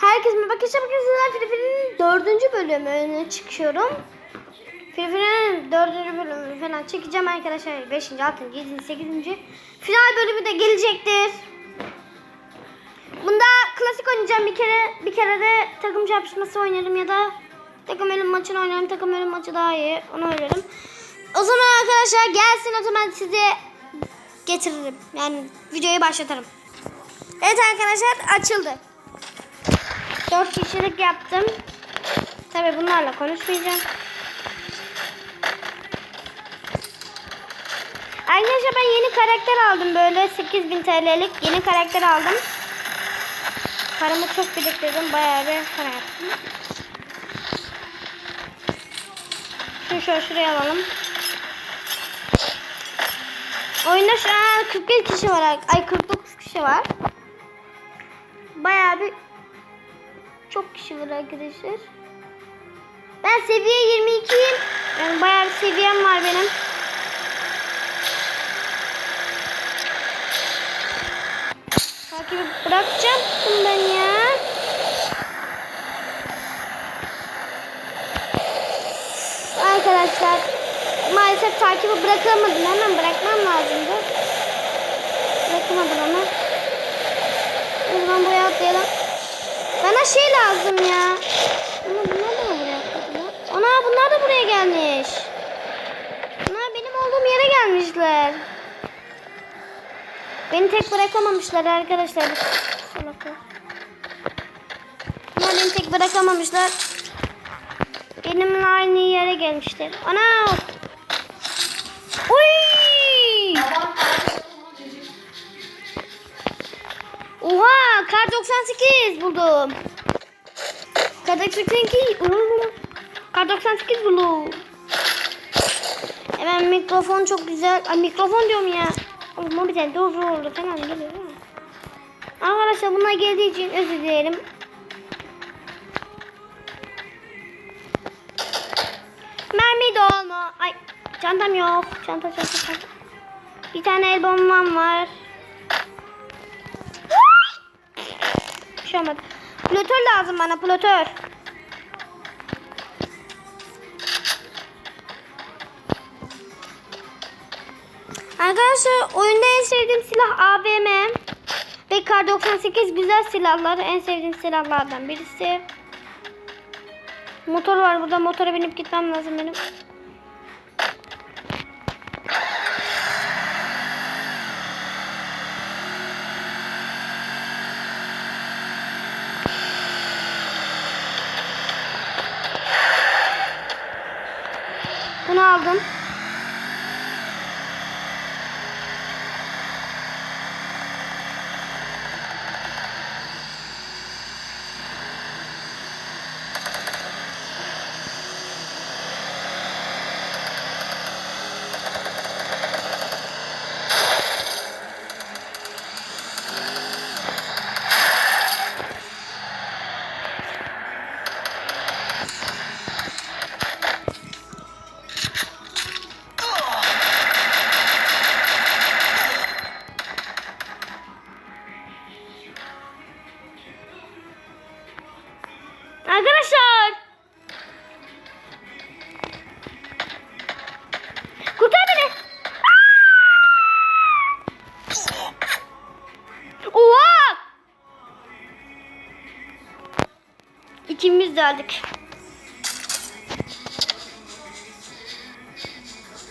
Herkes mi? Şimdi sizler Filipin'in dördüncü bölümüne çıkıyorum. Filipin'in dördüncü bölümünü falan çekeceğim arkadaşlar. Beşinci, altıncı, yedinci, sekizinci. Final bölümü de gelecektir. Bunda klasik oynayacağım bir kere. Bir kere de takım çarpışması oynarım ya da takım ölüm maçını oynarım. Takım ölüm maçı daha iyi. Onu oynarım. O zaman arkadaşlar gelsin o zaman size getiririm. Yani videoyu başlatırım. Evet arkadaşlar açıldı. 4 kişilik yaptım. Tabi bunlarla konuşmayacağım. Arkadaşlar ben yeni karakter aldım böyle 8000 TL'lik yeni karakter aldım. Paramı çok biriktirdim bayağı bir para yaptım. Şunu şöyle şuraya alalım. Oyunda şu an 41 kişi var. Ay 49 kişi var. Bayağı bir çok kişi var arkadaşlar. Ben seviye 22'yim. Yani bayağı bir seviyem var benim. Takibi bırakacaktım ben ya. Arkadaşlar maalesef takibi bırakamadım. Hemen bırakmam lazımdı. Bırakamadım ama. O zaman buraya atlayalım. Bana şey lazım ya. Ama bunlar da buraya atladılar? Ana bunlar da buraya gelmiş. Bunlar benim olduğum yere gelmişler. Beni tek bırakamamışlar arkadaşlar. Bunlar beni tek bırakamamışlar. Benimle aynı yere gelmişler. Ana! Uy! Oha! Kar 98 buldum. Kar 98. uu. Kar 98 buldum. Hemen mikrofon çok güzel. Ay mikrofon diyorum ya. Ama bir tane de oldu falan geliyor? Arkadaşlar bunlar geldiği için özür dilerim. Mermi dolma. Ay çantam yok. Çanta çanta çanta. Bir tane el bombam var. Bir şey. Plotör lazım bana plotör. Arkadaşlar oyunda en sevdiğim silah AVM. Ve Kar 98 güzel silahlar. En sevdiğim silahlardan birisi. Motor var burada. Motora binip gitmem lazım benim. Aldık.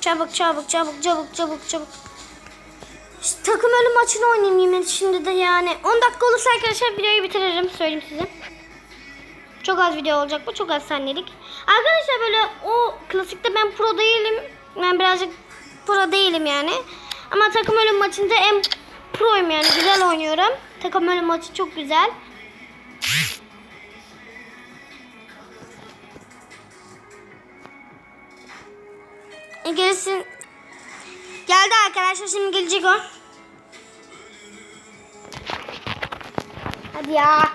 Çabuk çabuk çabuk çabuk çabuk çabuk. İşte takım ölüm maçını oynayayım yemin şimdi de yani. 10 dakika olursa arkadaşlar videoyu bitiririm söyleyeyim size. Çok az video olacak bu. Çok az saniyelik. Arkadaşlar böyle o klasikte ben pro değilim. Ben birazcık pro değilim yani. Ama takım ölüm maçında en proyum yani. Güzel oynuyorum. Takım ölüm maçı çok güzel. Gelsin. Geldi arkadaşlar şimdi gelecek o. Hadi ya.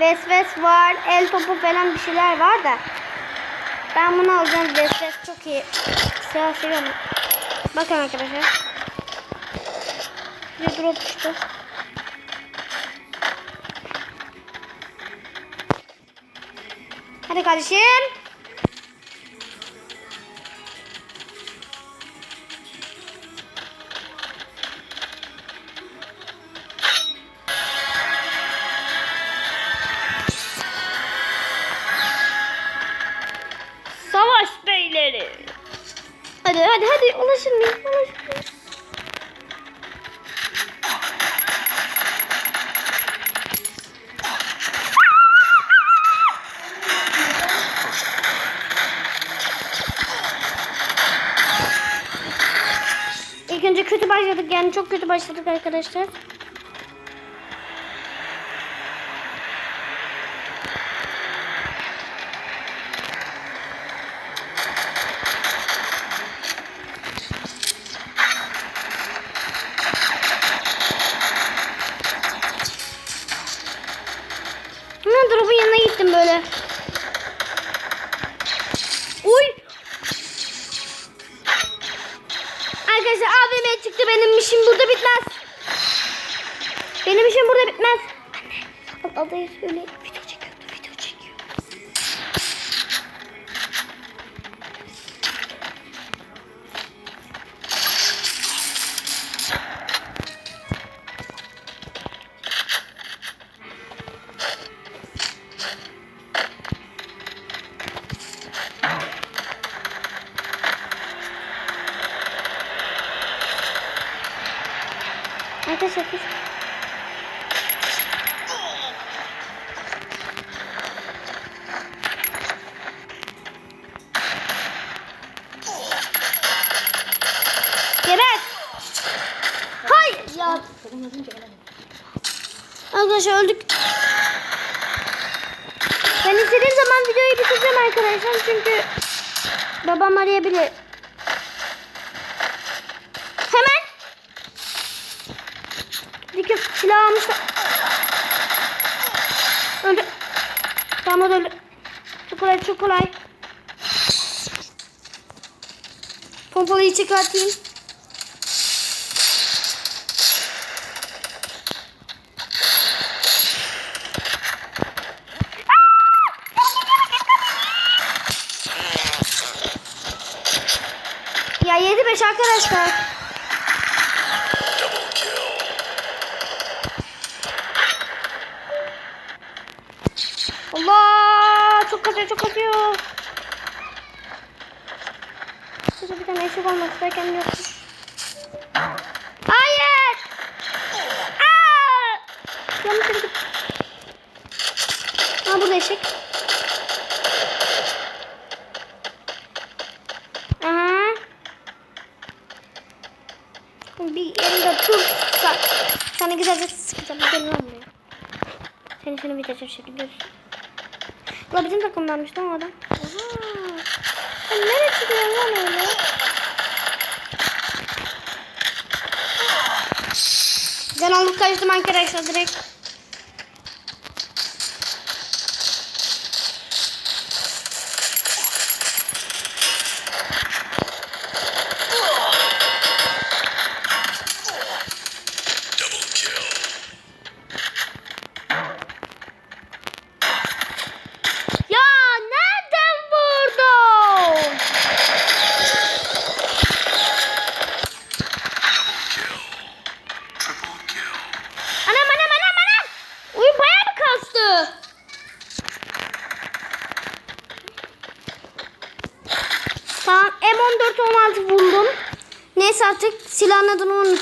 Vesves var. El topu falan bir şeyler var da. Ben bunu alacağım. Vesves çok iyi. Silah seviyorum. Bakın arkadaşlar. Bir drop düştü. Hadi kardeşim. Başladık yani çok kötü başladık arkadaşlar. Drop'un yanına gittim böyle. Adayı söyle. Video çekiyordu, video çekiyor. Arkadaşlar kız. Arkadaşlar öldük. Ben istediğim zaman videoyu bitireceğim arkadaşlar çünkü babam arayabilir. Hemen Dikkat silah almışlar. Öldü. Tamam öldü. Çok kolay çok kolay. Pompalıyı çıkartayım. Ya 7-5 arkadaşlar. Allah çok kasıyor çok kasıyor. Bir tane eşek olmak isterken yokmuş. Hayır. Yanlış yere gittim. Aa burada eşek. Aha. Bir yerinde dursak. Sana güzelce sıkacağım. Lan buraya. Seni seni bitecek şekilde. La bizim takımdanmış lan o adam. Oha. Sen nereye çıkıyorsun lan öyle? Can alıp kaçtım arkadaşlar direkt.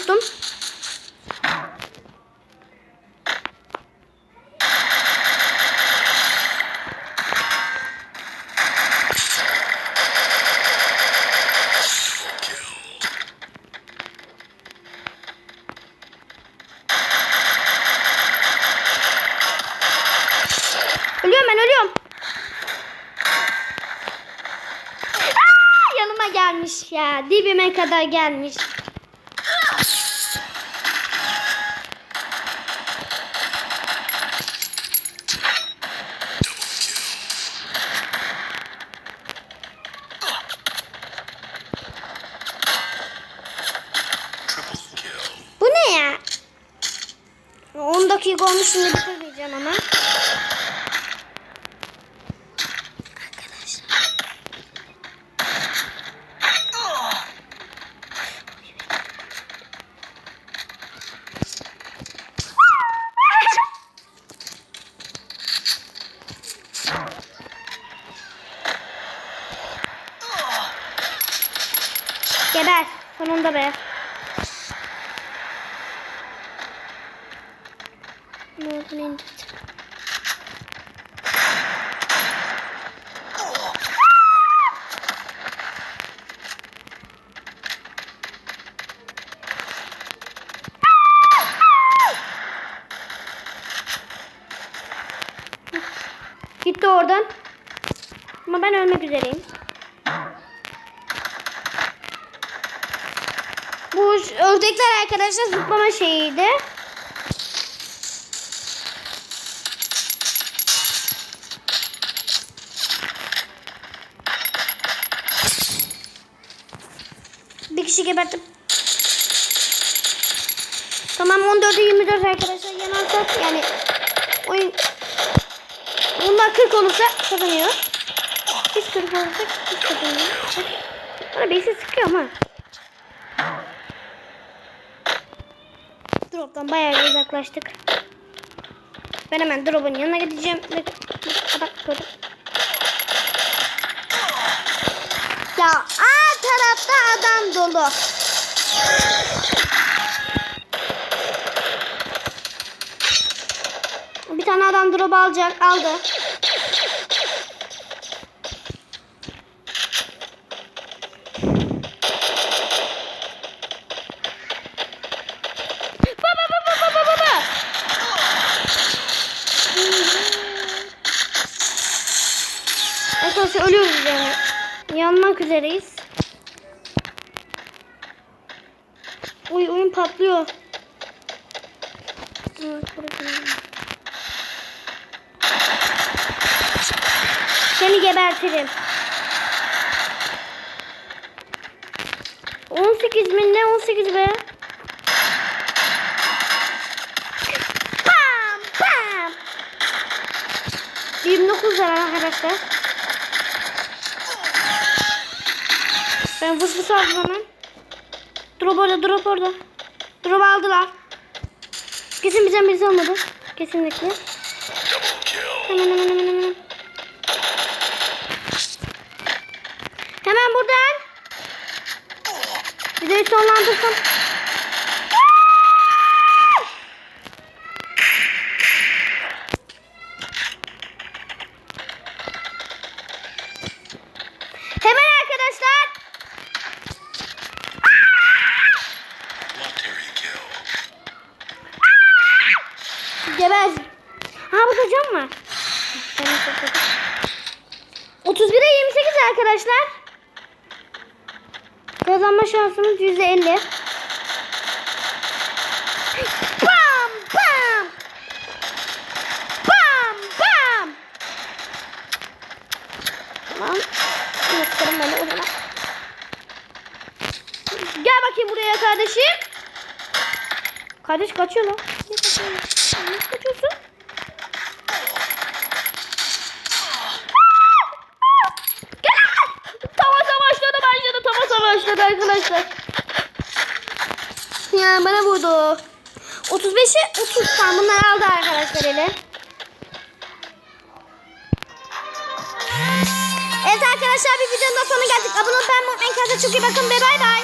Unuttum. Ölüyorum ben ölüyorum. Aa, yanıma gelmiş ya. Dibime kadar gelmiş. dakika olmuş şimdi bitir diyeceğim ama. Geber. Sonunda be. Ne oldu ne indirdim? Gitti oradan. Ama ben ölmek üzereyim. Bu ördekler arkadaşlar zıplama şeyiydi. Bir kişi geberttim. Tamam 14'e 24 arkadaşlar yanarsak yani oyun bunlar 40 olursa kazanıyor. Biz 40 olursak biz kazanıyoruz. Bana birisi sıkıyor ama. Drop'tan bayağı uzaklaştık. Ben hemen drop'un yanına gideceğim. Bak gördüm. Ya A tarafta adam dolu. Bir tane adam drop alacak. Aldı. 18 mi ne 18 be? Bam bam. 29 lira arkadaşlar. Ben vız vız aldım hemen. Drop orada drop orada. Drop aldılar. Kesin bizden birisi olmadı. Kesinlikle. Hemen hemen hemen. Hemen buradan. Videoyu sonlandırsam. Hemen arkadaşlar. Lottery kill. Geber. Ha cam var. 31'e 28 arkadaşlar. Kazanma şansımız %50. Bam bam. Bam bam. Tamam. Yaslarım beni o zaman. Gel bakayım buraya kardeşim. Kardeş kaçıyor lan. Niye kaçıyorsun? Niye kaçıyorsun? Tavasa başladı başladı. Tavasa başladı arkadaşlar. Ya bana vurdu. 35'e 30 tam bunları aldı arkadaşlar ele. Evet arkadaşlar bir videonun da sonuna geldik. Abone olmayı unutmayın. Kendinize çok iyi bakın bay bay.